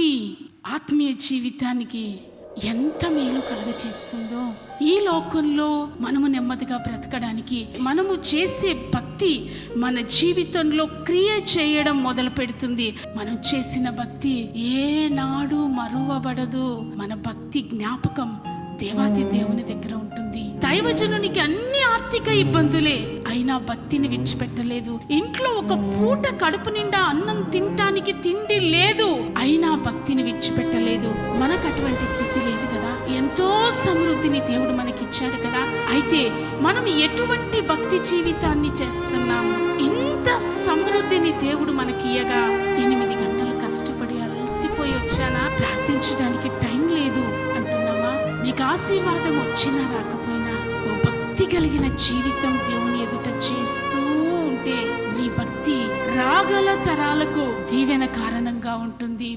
భక్తి ఆత్మీయ జీవితానికి ఎంత మేలు కలుగచేస్తుందో ఈ లోకంలో మనము నెమ్మదిగా బ్రతకడానికి మనము చేసే భక్తి మన జీవితంలో క్రియ చేయడం మొదలు పెడుతుంది. మనం చేసిన భక్తి ఏనాడు మరువబడదు. మన భక్తి జ్ఞాపకం దేవాది దేవుని దగ్గర ఉంటుంది. దైవజనునికి అన్ని ఆర్థిక ఇబ్బందులే. అయినా భక్తిని విడిచిపెట్టలేదు. ఇంట్లో ఒక పూట కడుపు నిండా అన్నం తినటానికి తిండి విడిచిపెట్టలేదు. మనకు అటువంటి స్థితి లేదు కదా? ఎంతో సమృద్ధిని దేవుడు మనకిచ్చాడు కదా? అయితే మనం ఎటువంటి భక్తి జీవితాన్ని చేస్తున్నాం? ఇంత సమృద్ధిని దేవుడు మనకి ఇయ్యగా ఎనిమిది గంటలు కష్టపడి అలసిపోయి వచ్చానా? ప్రార్థించడానికి టైం లేదు అంటున్నావా? నీకు ఆశీర్వాదం వచ్చినా రాకపోయినా ఓ భక్తి కలిగిన జీవితం దేవుని ఎదుట చేస్తూ ఉంటే నీ భక్తి రాగల తరాలకు దీవెన కారణంగా ఉంటుంది.